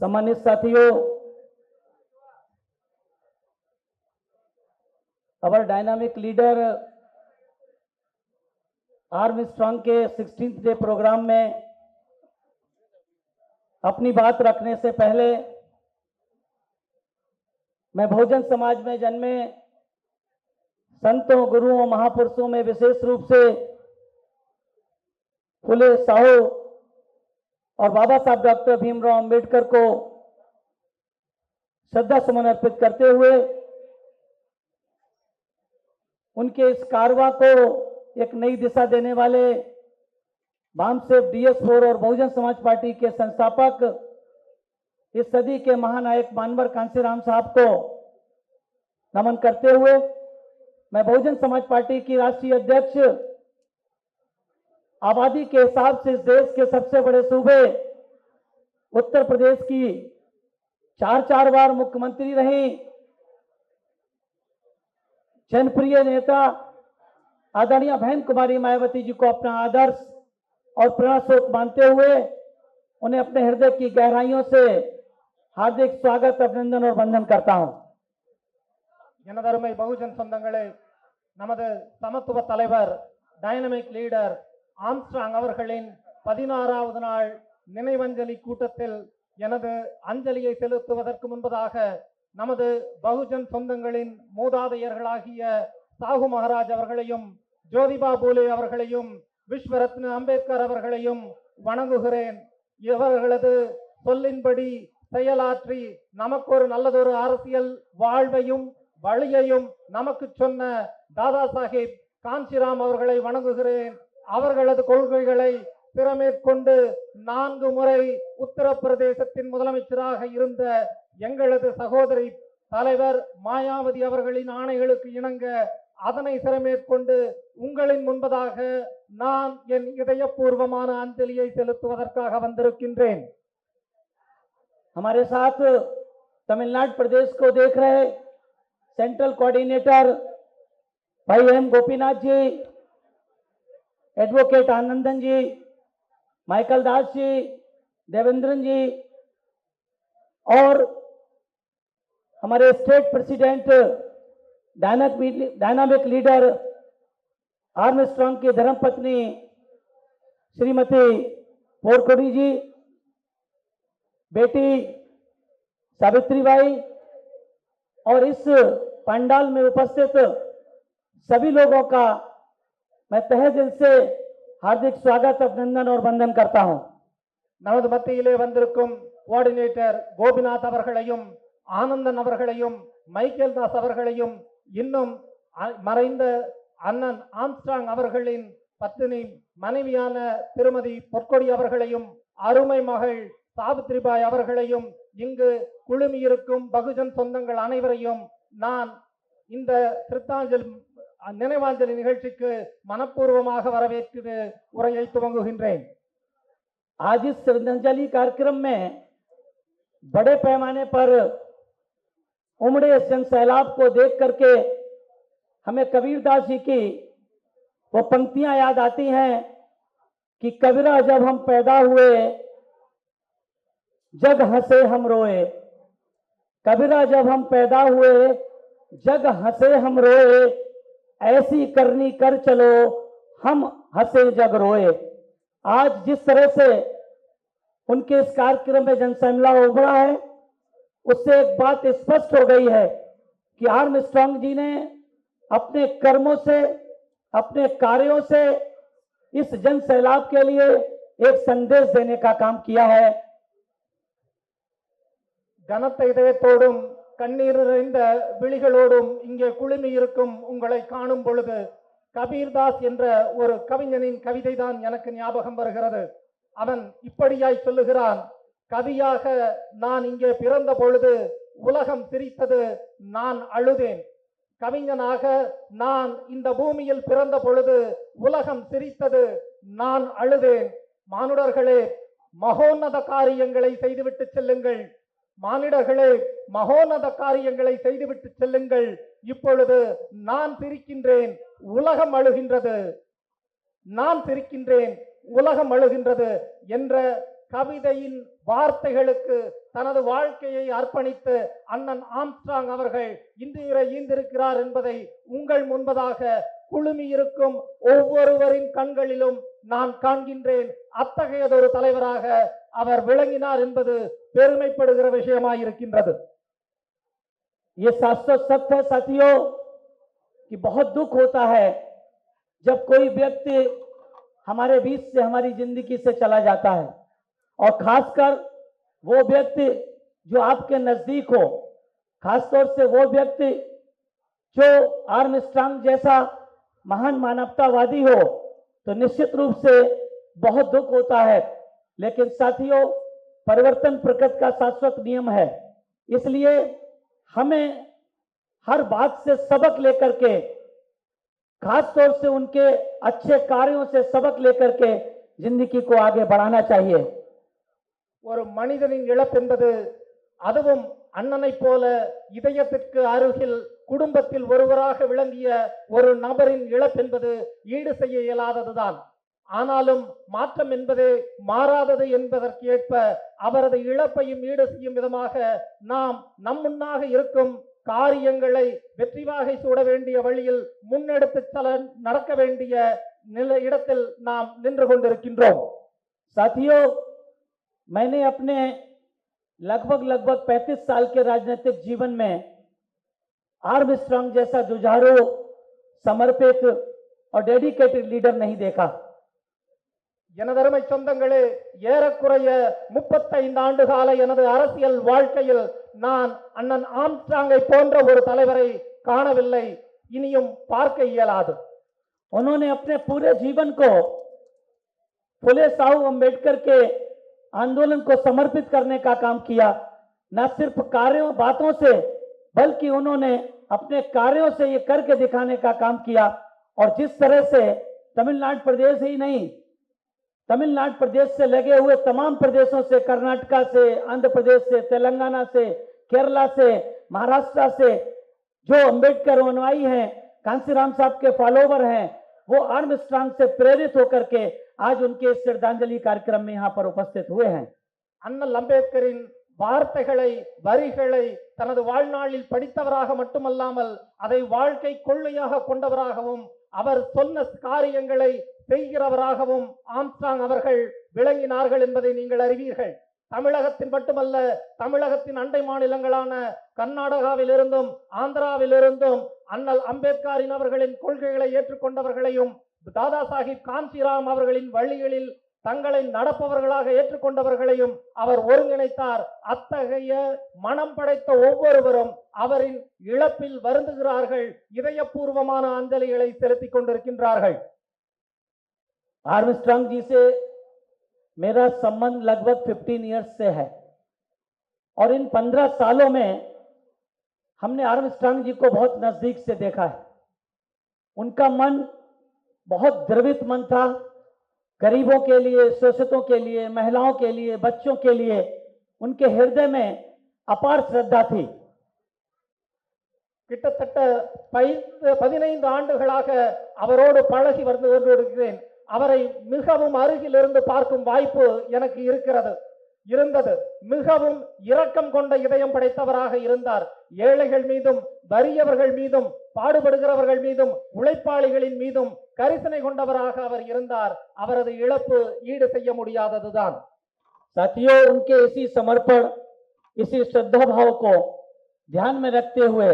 सम्मानित साथियों, our dynamic leader Armstrong के सिक्सटीन डे प्रोग्राम में अपनी बात रखने से पहले मैं बहुजन समाज में जन्मे संतों, गुरुओं, महापुरुषों में विशेष रूप से फुले साहू और बाबा साहब डॉक्टर भीमराव अंबेडकर को श्रद्धा सुमन अर्पित करते हुए उनके इस कारवा को एक नई दिशा देने वाले बामसेव डीएस फोर और बहुजन समाज पार्टी के संस्थापक इस सदी के महानायक मानवर कांसीराम साहब को नमन करते हुए मैं बहुजन समाज पार्टी की राष्ट्रीय अध्यक्ष आबादी के हिसाब से इस देश के सबसे बड़े सूबे उत्तर प्रदेश की चार चार बार मुख्यमंत्री रही जनप्रिय नेता आदरणीय बहन कुमारी मायावती जी को अपना आदर्श और प्रेरणास्रोत मानते हुए उन्हें अपने हृदय की गहराइयों से हार्दिक स्वागत अभिनंदन और वंदन करता हूं எனதருமை பகுஜன் சொந்தங்களே நமது சமத்துவ தலைவர் டைனமிக் லீடர் ஆம்ஸ்டாங் அவர்களின் பதினாறாவது நாள் நினைவஞ்சலி கூட்டத்தில் எனது அஞ்சலியை செலுத்துவதற்கு முன்பதாக நமது பகுஜன் சொந்தங்களின் மூதாதையர்களாகிய சாகு மகாராஜ் அவர்களையும் ஜோதிபா பூலே அவர்களையும் விஸ்வரத்ன அம்பேத்கர் அவர்களையும் வணங்குகிறேன். இவர்களது சொல்லின்படி செயலாற்றி நமக்கு ஒரு நல்லதொரு அரசியல் வாழ்வையும் வழியையும் நமக்கு சொன்ன தாதா சாஹேப் காஞ்சிராம் அவர்களை வணங்குகிறேன். அவர்களது கொள்கைகளை திறமேற்கொண்டு நான்கு முறை உத்தரப்பிரதேசத்தின் முதலமைச்சராக இருந்த எங்களது சகோதரி தலைவர் மாயாவதி அவர்களின் ஆணைகளுக்கு இணங்க அதனை சிறமேற்கொண்டு உங்களின் முன்பதாக நான் என் இதயபூர்வமான அஞ்சலியை செலுத்துவதற்காக வந்திருக்கின்றேன் हमारे साथ तमिलनाडु प्रदेश को देख रहे सेंट्रल कोऑर्डिनेटर भाई M Gopinath ji advocate Anandan ji, Michael Das ji, Devendran ji और हमारे state president, dynamic dynamic leader Armstrong की धर्मपत्नी श्रीमती पोरकोडी जी, बेटी सावित्रीबाई और इस पंडाल में उपस्थित सभी लोगों का मैं तहे दिल से हार्दिक स्वागत अभिनंदन और वंदन करता हूं நமது மத்தியிலே வந்திருக்கும் கோஆர்டினேட்டர் கோபிநாத் அவர்களையும் ஆனந்தன் அவர்களையும் மைக்கேல் தாஸ் அவர்களையும் இன்னும் அ- மறைந்த அண்ணன் ஆம்ஸ்ட்ராங் அவர்களின் பத்தினி மனைவியான திருமதி பொற்கொடி அவர்களையும் அருமை மகள் சாவித்ரிபாய் அவர்களையும் இங்கு குழுமியிருக்கும் பகுஜன் சொந்தங்கள் அனைவரையும் நான் இந்த திருத்தாஞ்சலி நினைவாஞ்சலி நிகழ்ச்சிக்கு மனப்பூர்வமாக வரவேற்று உரையை துவங்குகின்றேன் आज इस श्रद्धांजलि कार्यक्रम में बड़े पैमाने पर उमड़े जन सैलाब को देख करके हमें कबीरदास जी की वो पंक्तियां याद आती हैं कि कबीरा जब हम पैदा हुए जग हंसे हम रोए कबीरा जब हम पैदा हुए जग हंसे हम रोए ऐसी करनी कर चलो, हम हंसे जग रोए। आज जिस तरह से उनके इस कार्यक्रम में जनसमला उभरा है, उससे एक बात स्पष्ट हो गई है कि आर्म स्ट्रांग जी ने अपने कर्मों से, अपने कार्यों से इस जन सैलाब के लिए एक संदेश देने का काम किया है। गणत तोड़ கண்ணீர் நிறைந்த விழிகளோடும் இங்கே குழுமி இருக்கும் உங்களை காணும் பொழுது கபீர்தாஸ் என்ற ஒரு கவிஞனின் கவிதை தான் எனக்கு ஞாபகம் வருகிறது. அவன் இப்படியாய் சொல்லுகிறான் கவியாக நான் இங்கே பிறந்த பொழுது உலகம் சிரித்தது நான் அழுதேன். கவிஞனாக நான் இந்த பூமியில் பிறந்த பொழுது உலகம் சிரித்தது நான் அழுதேன். மானுடர்களே மகோன்னத காரியங்களை செய்துவிட்டு செல்லுங்கள். மானிடர்களே மகோனத காரியங்களை செய்துவிட்டு செல்லுங்கள். இப்பொழுது நான் சிரிக்கின்றேன் உலகம் அழுகின்றது. நான் சிரிக்கின்றேன் உலகம் அழுகின்றது என்ற கவிதையின் வார்த்தைகளுக்கு தனது வாழ்க்கையை அர்ப்பணித்து அண்ணன் ஆம்ஸ்ட்ராங் அவர்கள் இன்று ஈந்திருக்கிறார் என்பதை உங்கள் முன்பதாக குழுமி இருக்கும் ஒவ்வொருவரின் கண்களிலும் நான் காண்கின்றேன். அத்தகையதொரு தலைவராக அவர் விளங்கினார் என்பது பெருமைப்படுகிற விஷயமாயிருக்கின்றது. ये शाश्वत सत्य है साथियों, कि बहुत दुख होता है जब कोई व्यक्ति हमारे बीच से, हमारी ज़िंदगी से चला जाता है। और खासकर वो व्यक्ति जो आपके नज़दीक हो, खासतौर से वो व्यक्ति जो आर्म स्ट्रांग जैसा महान मानवतावादी हो तो निश्चित रूप से बहुत दुख होता है। लेकिन साथियों, परिवर्तन प्रकृति का शाश्वत नियम है। इसलिए हमें हर बात से सबक लेकर के खास तौर से उनके अच्छे कार्यों से सबक लेकर के जिंदगी को आगे बढ़ाना चाहिए ஒரு மனிதனின் இழப்பென்பது அதுவும் அண்ணனைப் போல இதயத்திற்கு அருகில் குடும்பத்தில் ஒருவராக விளங்கிய ஒரு நபரின் இழப்பென்பது ஈடு செய்ய இயலாததுதான் ஆனாலும் மாற்றம் என்பது மாறாதது என்பதற்கு ஏற்ப அவரது இழப்பையும் ஈடு செய்யும் விதமாக நாம் நம் முன்னாக இருக்கும் காரியங்களை வெற்றி வாகை சூட வேண்டிய வழியில் முன்னெடுத்து செல்ல நடக்க வேண்டிய நில இடத்தில் நாம் நின்று கொண்டிருக்கின்றோம் साथियों मैंने अपने लगभग लगभग 35 साल के राजनीतिक जीवन में आर्म स्ट्रांग जैसा जुझारू समर्पित और डेडिकेटेड लीडर नहीं देखा எனதருமை சொந்தங்களே ஏறக்குறைய முப்பத்தைந்து ஆண்டு கால எனது அரசியல் வாழ்க்கையில் நான் அண்ணன் ஆம்ஸ்ட்ராங்கை போன்ற ஒரு தலைவரை காணவில்லை இனியும் பார்க்க இயலாது उन्होंने अपने पूरे जीवन को फुले साहू अम्बेडकर के आंदोलन को समर्पित करने का काम किया न सिर्फ कार्यों बातों से बल्कि उन्होंने अपने कार्यों से ये करके दिखाने का काम किया और जिस तरह से तमिलनाडु प्रदेश ही नहीं तमिलनाडु प्रदेश से लगे हुए तमाम प्रदेशों से कर्नाटका से आंध्र प्रदेश से तेलंगाना से केरला से महाराष्ट्र से जो अंबेडकर अनुयायी हैं कांसीराम साहब के फॉलोवर हैं वो आर्म स्ट्रांग से प्रेरित होकर के आज उनके इस श्रद्धांजलि कार्यक्रम में यहाँ पर उपस्थित हुए हैं அண்ணல் அம்பேத்கரின் வார்த்தைகளை வரிகளை தனது வாழ்நாளில் படித்தவராக மட்டுமல்லாமல் அதை வாழ்க்கை கொள்ளையாக கொண்டவராகவும் அவர் சொன்ன காரியங்களை செய்கிறவராகவும் ஆம்ஸ்டாங் அவர்கள் விளங்கினார்கள் என்பதை நீங்கள் அறிவீர்கள். தமிழகத்தின் மட்டுமல்ல தமிழகத்தின் அண்டை மாநிலங்களான கர்நாடகாவிலிருந்தும் ஆந்திராவிலிருந்தும் அண்ணல் அம்பேத்கரின் அவர்களின் கொள்கைகளை ஏற்றுக்கொண்டவர்களையும் தாதா சாஹிப் காஞ்சிராம் அவர்களின் வழிகளில் தங்களை நடப்பவர்களாக ஏற்றுக்கொண்டவர்களையும் அவர் ஒருங்கிணைத்தார். அத்தகைய மனம் படைத்த ஒவ்வொருவரும் அவரின் இழப்பில் வருந்துகிறார்கள். இதயபூர்வமான அஞ்சலிகளை செலுத்திக் கொண்டிருக்கின்றார்கள். आर्मस्ट्रांग जी से मेरा संबंध लगभग 15 इयर्स से है और इन 15 सालों में हमने आर्मस्ट्रांग जी को बहुत नजदीक से देखा है उनका मन बहुत द्रवित मन था गरीबों के लिए शोषितों के लिए महिलाओं के लिए बच्चों के लिए उनके हृदय में अपार श्रद्धा थी கிட்டத்தட்ட பைந்து பதினைந்து ஆண்டுகளாக அவரோடு பழகி வந்து கொண்டிருக்கிறேன் அவரை மிகவும் அருகில் இருந்து பார்க்கும் வாய்ப்பு எனக்கு இருக்கிறது இருந்தது மிகவும் இரக்கம் கொண்ட இதயம் படைத்தவராக இருந்தார் ஏழைகள் மீதும் வறியவர்கள் மீதும் பாடுபடுகிறவர்கள் மீதும் உழைப்பாளிகளின் மீதும் கரிசனை கொண்டவராக அவர் இருந்தார் அவரது இழப்பு ஈடு செய்ய முடியாததுதான் साथियों उनके इसी समर्पण इसी श्रद्धा भाव को ध्यान में रखते हुए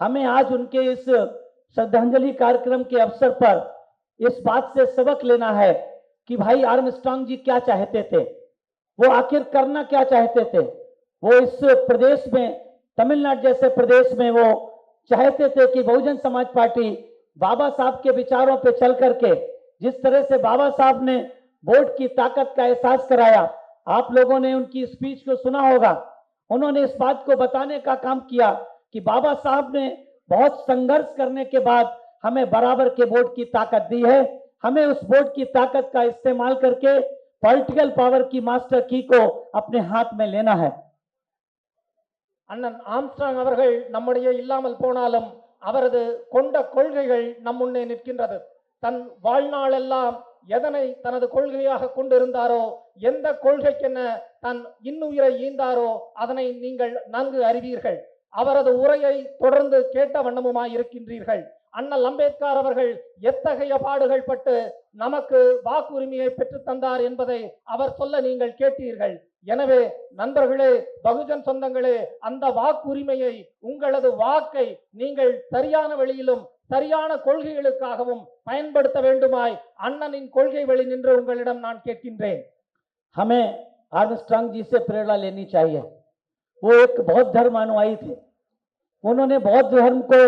हमें आज उनके इस श्रद्धांजलि कार्यक्रम के अवसर पर इस बात से सबक लेना है कि भाई आर्मस्ट्रांग जी क्या चाहते थे? वो आखिर करना क्या चाहते थे? वो इस प्रदेश में, तमिलनाडु जैसे प्रदेश में वो चाहते थे कि बहुजन समाज पार्टी बाबा साहब के विचारों पे चल करके, जिस तरह से बाबा साहब ने वोट की ताकत का एहसास कराया, आप लोगों ने उनकी स्पीच को सुना होगा। उन्होंने इस बात को बताने का काम किया कि बाबा साहब ने बहुत संघर्ष करने के बाद हमें बराबर के वोट की ताकत दी है हमें उस वोट की ताकत का इस्तेमाल करके पॉलिटिकल पावर की मास्टर की को अपने हाथ में लेना है அண்ணன் ஆம்ஸ்ட்ராங் அவர்கள் நம்முடைய இல்லாமல் போனாலும் அவரது கொண்ட கொள்கைகள் நம் முன்னே நிற்கின்றது தன் வாழ்நாளெல்லாம் எதனை தனது கொள்கையாக கொண்டிருந்தாரோ எந்த கொள்கைக்கென தன் இன்னுயிரை ஈந்தாரோ அதனை நீங்கள் நன்கு அறிவீர்கள் அவரது உரையை தொடர்ந்து கேட்ட வண்ணமுமாய் இருக்கின்றீர்கள் அண்ணல் அம்பேத்கர் அவர்கள் எத்தகைய பாடுகள் பட்டு நமக்கு வாக்குரிமையை பெற்றுத் தந்தார் என்பதை அவர் சொல்ல நீங்கள் கேட்டீர்கள் எனவே நண்பர்களே பகுஜன் சொந்தங்களே அந்த வாக்குரிமையை உங்களது வாக்கை நீங்கள் சரியான வழியிலும் சரியான கொள்கைகளுக்காகவும் பயன்படுத்த வேண்டுமாய் அண்ணனின் கொள்கை வழி நின்று உங்களிடம் நான் கேட்கின்றேன் हमें आर्मस्ट्रांग जी से प्रेरणा लेनी चाहिए वो एक बौद्ध धर्म अनुयायी थे उन्होंने बौद्ध धर्म को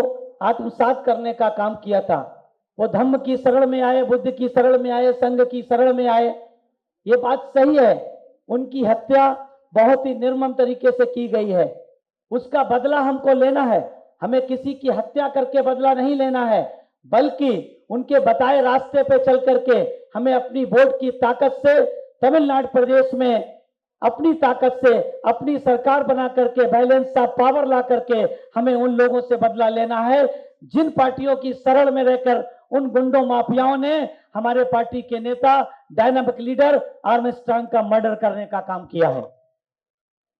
आत्मसात करने का काम किया था। वो धर्म की शरण में आए, बुद्ध की शरण में आए, संघ की शरण में आए। ये बात सही है। उनकी हत्या बहुत ही निर्मम तरीके से की गई है। उसका बदला हमको लेना है। हमें किसी की हत्या करके बदला नहीं लेना है, बल्कि उनके बताए रास्ते पे चल करके हमें अपनी वोट की ताकत से तमिलनाडु प्रदेश में अपनी ताकत से अपनी सरकार बना करके बैलेंस ऑफ पावर ला करके हमें उन लोगों से बदला लेना है जिन पार्टियों की शरण में रहकर उन गुंडों माफियाओं ने हमारे पार्टी के नेता डायनामिक लीडर आर्मस्ट्रांग का मर्डर करने का काम किया है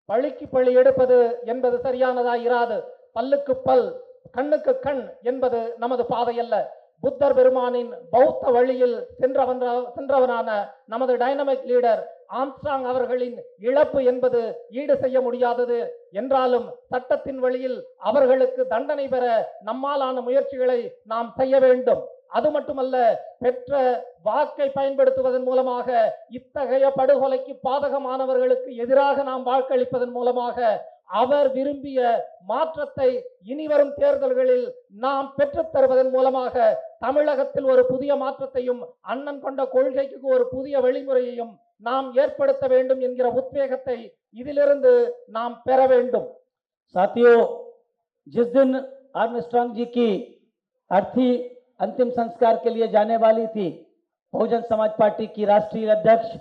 பழிக்கு பழி எடுப்பது என்பது சரியானதாய் இராது பல்லுக்கு பல் கண்ணுக்கு கண் என்பது நமது பாதை அல்ல புத்தர் பெருமானின் பௌத்த வழியில் சென்றவன் சென்றவனான நமது டைனமிக் லீடர் ஆம்ஸ்ட்ராங் அவர்களின் இழப்பு என்பது ஈடு செய்ய முடியாதது. என்றாலும் சட்டத்தின் வழியில் அவர்களுக்கு தண்டனை பெற நம்மாலான முயற்சிகளை நாம் செய்ய வேண்டும். அது மட்டுமல்ல பெற்ற வாக்கை பயன்படுத்துவதன் மூலமாக இத்தகைய படுகொலைக்கு பாதகமானவர்களுக்கு எதிராக நாம் வாக்களிப்பதன் மூலமாக அவர் விரும்பிய மாற்றத்தை இனிவரும் தேர்தல்களில் நாம் பெற்றுத் தருவதன் மூலமாக தமிழகத்தில் ஒரு புதிய மாற்றத்தையும் அண்ணன் கொண்ட கொள்கைக்கு ஒரு புதிய வழிமுறையையும் நாம் ஏற்படுத்த வேண்டும் என்கிற உத்வேகத்தை இதிலிருந்து நாம் பெற வேண்டும் साथियों जिस दिन आर्मस्ट्रांग जी की अर्थी अंतिम संस्कार के लिए जाने वाली थी बहुजन समाज पार्टी की राष्ट्रीय अध्यक्ष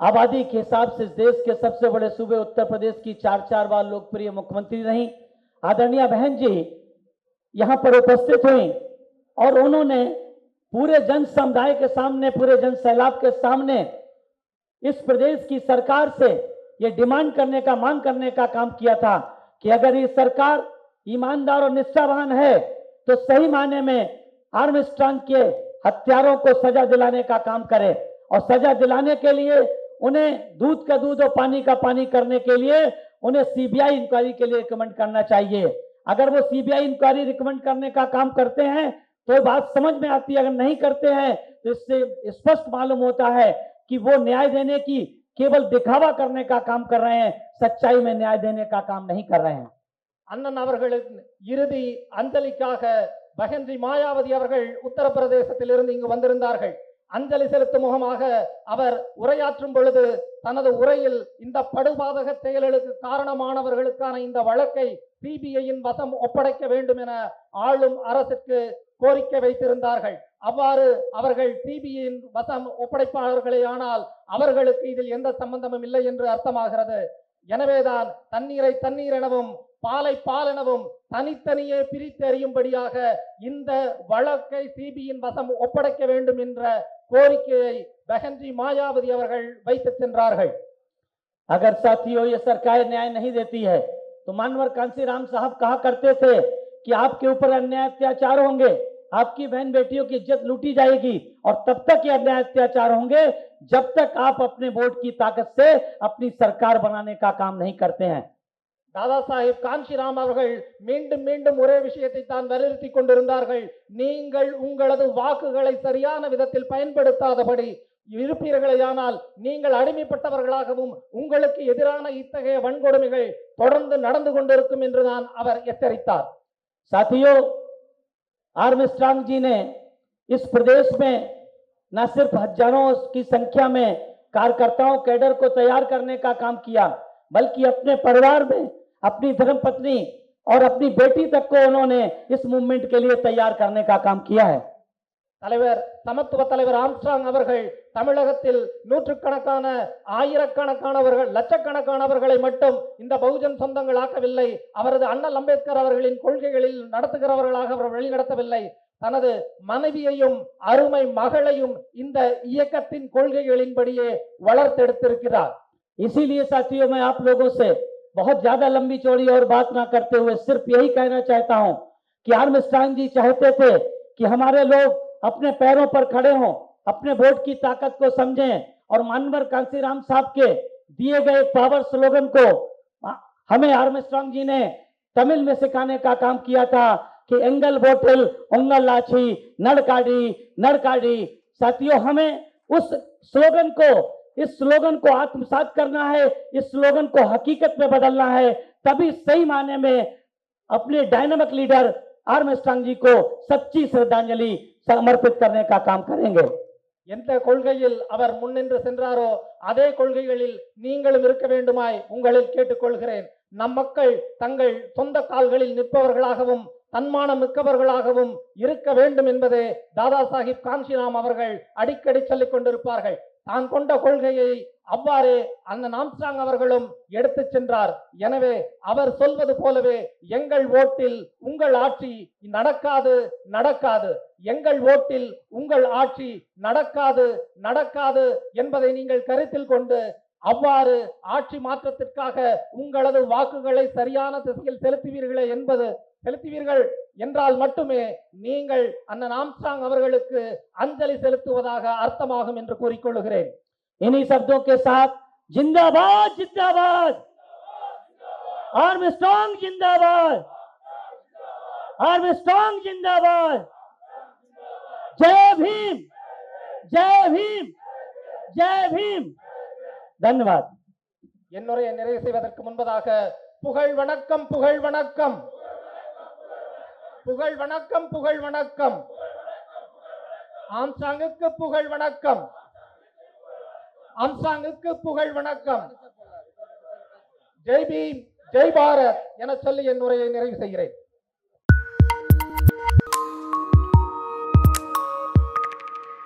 आबादी के हिसाब से इस देश के सबसे बड़े सूबे उत्तर प्रदेश की चार चार बार लोकप्रिय मुख्यमंत्री रही आदरणीय बहन जी यहाँ पर उपस्थित हुई और उन्होंने पूरे जन समुदाय के सामने, पूरे जन सैलाब के सामने इस प्रदेश की सरकार से ये डिमांड करने का, मांग करने का काम किया था कि अगर ये सरकार ईमानदार और निष्ठावान है तो सही माने में आर्मस्ट्रांग के हत्यारों को सजा दिलाने का काम करे। और सजा दिलाने के लिए, उन्हें दूध का दूध और पानी का पानी करने के लिए, उन्हें सीबीआई इंक्वायरी के लिए रिकमेंड करना चाहिए। अगर वो सीबीआई इंक्वायरी रिकमेंड करने का काम करते हैं तो ये बात समझ में आती है अगर नहीं करते हैं तो इससे स्पष्ट मालूम होता है कि वो न्याय देने की केवल दिखावा करने का काम कर रहे हैं सच्चाई में न्याय देने का काम नहीं कर रहे हैं அண்ணன் அவர்களின் இறுதி அஞ்சலிக்காக மகன்ஜி மாயாவதி அவர்கள் உத்தரப்பிரதேசத்திலிருந்து இங்கு வந்திருந்தார்கள் அஞ்சலி செலுத்தும் முகமாக அவர் உரையாற்றும் பொழுது தனது உரையில் இந்த படுபாதக செயல்களுக்கு காரணமானவர்களுக்கான இந்த வழக்கை சிபிஐயின் வசம் ஒப்படைக்க வேண்டும் என ஆளும் அரசுக்கு கோரிக்கை வைத்திருந்தார்கள் அவ்வாறு அவர்கள் சிபிஐயின் வசம் ஒப்படைப்பாளர்களே ஆனால் அவர்களுக்கு இதில் எந்த சம்பந்தமும் இல்லை என்று அர்த்தமாகிறது எனவேதான் தண்ணீரை தண்ணீர் எனவும் பாலை பால் எனவும் தனித்தனியே பிரித்து அறியும்படியாக இந்த வழக்கை சிபியின் வசம் ஒப்படைக்க வேண்டும் என்ற கோரிக்கையை பெஹன்ஜி மாயாவதி அவர்கள் வைத்து சென்றார்கள் अगर साथियों ये सरकार न्याय नहीं देती है तो मानवर कांसी राम साहब कहा करते थे कि आपके ऊपर अन्याय अत्याचार होंगे आपकी बहन बेटियों की इज्जत लूटी जाएगी और तब तक ये अन्याय अत्याचार होंगे जब तक आप अपने वोट की ताकत से अपनी सरकार बनाने का काम नहीं करते हैं தாதா சாஹிப் காஞ்சிராம் அவர்கள் மீண்டும் மீண்டும் ஒரே விஷயத்தை தான் வலியுறுத்தி கொண்டிருந்தார்கள் நீங்கள் உங்களது வாக்குகளை சரியான விதத்தில் பயன்படுத்தாதபடி இருப்பீர்களேயானால் நீங்கள் அடிமைப்பட்டவர்களாகவும் உங்களுக்கு எதிரான இத்தகைய வன்கொடுமைகள் தொடர்ந்து நடந்து கொண்டிருக்கும் என்று தான் அவர் எச்சரித்தார் साथियों आर्मस्ट्रांग जी ने इस प्रदेश में न सिर्फ़ हज़ारों की संख्या में कार्यकर्ताओं, कैडर को तैयार करने का काम किया, बल्कि अपने परिवार में अपनी धर्मपत्नी और अपनी बेटी तक को उन्होंने इस मूवमेंट के लिए तैयार करने का काम किया है। தலைவர் சமத்துவ தலைவர் ஆம்ஸ்ட்ராங் அவர்கள் தமிழகத்தில் நூற்றுக்கணக்கான ஆயிரக்கணக்கானவர்கள் லட்சக்கணக்கானவர்களை மட்டும் இந்த பகுஜன் சொந்தங்கள் ஆக்கவில்லை அவரது அண்ணல் அம்பேத்கர் அவர்களின் கொள்கைகளில் நடத்துகிறவர்களாக அவர் வழிநடத்தவில்லை தனது மனைவியையும் அருமை மகளையும் இந்த இயக்கத்தின் கொள்கைகளின்படியே வளர்த்தெடுத்திருக்கிறார் इसीलिए साथियों मैं आप लोगों से बहुत ज्यादा लंबी चौड़ी और बात ना करते हुए सिर्फ यही कहना चाहता हूं कि आर्मस्ट्रांग जी चाहते थे कि हमारे लोग अपने पैरों पर खड़े हों, अपने वोट की ताकत को समझें और मानवर कांसीराम साहब के दिए गए पावर स्लोगन को, हमें आर्मस्ट्रांग जी ने तमिल में सिखाने का काम किया था कि एंगल बोतल, उंगल लाछी नड़काड़ी नड़काड़ी। साथियों, हमें उस स्लोगन को, इस स्लोगन को आत्मसात करना है, इस स्लोगन को हकीकत में बदलना है, तभी सही माने में अपने डायनामिक लीडर आर्मस्ट्रांग जी को सच्ची श्रद्धांजलि समर्पित करने का काम करेंगे எந்த கொள்கையில் அவர் முன்னின்று சென்றாரோ அதே கொள்கைகளில் நீங்களும் இருக்க வேண்டுமாய் உங்களில் கேட்டுக்கொள்கிறேன் நம் மக்கள் தங்கள் சொந்த கால்களில் நிற்பவர்களாகவும் தன்மானம் மிக்கவர்களாகவும் இருக்க வேண்டும் என்பதே தாதா சாஹிப் காஞ்சிராம் அவர்கள் அடிக்கடி சொல்லிக் கொண்டிருப்பார்கள் தான் கொண்ட கொள்கையை அவ்வாறே அந்த நாம்ஸ்டாங் அவர்களும் எடுத்துச் சென்றார். எனவே அவர் சொல்வது போலவே எங்கள் ஓட்டில் உங்கள் ஆட்சி நடக்காது நடக்காது. எங்கள் ஓட்டில் உங்கள் ஆட்சி நடக்காது நடக்காது என்பதை நீங்கள் கருத்தில் கொண்டு அவ்வாறு ஆட்சி மாற்றத்திற்காக உங்களது வாக்குகளை சரியான திசையில் செலுத்துவீர்களே என்பது செலுத்துவீர்கள் என்றால் மட்டுமே நீங்கள் அண்ணன் ஆம்ஸ்டாங் அவர்களுக்கு அஞ்சலி செலுத்துவதாக அர்த்தமாகும் என்று கூறிக்கொள்கிறேன் इन्हीं शब्दों के साथ जिंदाबाद जिंदाबाद आर्मस्ट्रांग जिंदाबाद आर्मस्ट्रांग जिंदाबाद जय भीम जय भीम जय भीम धन्यवाद என்னுடைய நிறைவு செய்வதற்கு முன்பதாக புகழ் வணக்கம் புகழ் வணக்கம் புகழ் வணக்கம் புகழ் வணக்கம் ஆம்சாங்குக்கு புகழ் வணக்கம் அம்சாங்குக்கு புகழ் வணக்கம். ஜெய் பீம் ஜெய் பாரத் என சொல்லி என் உரையை நிறைவு செய்கிறேன்.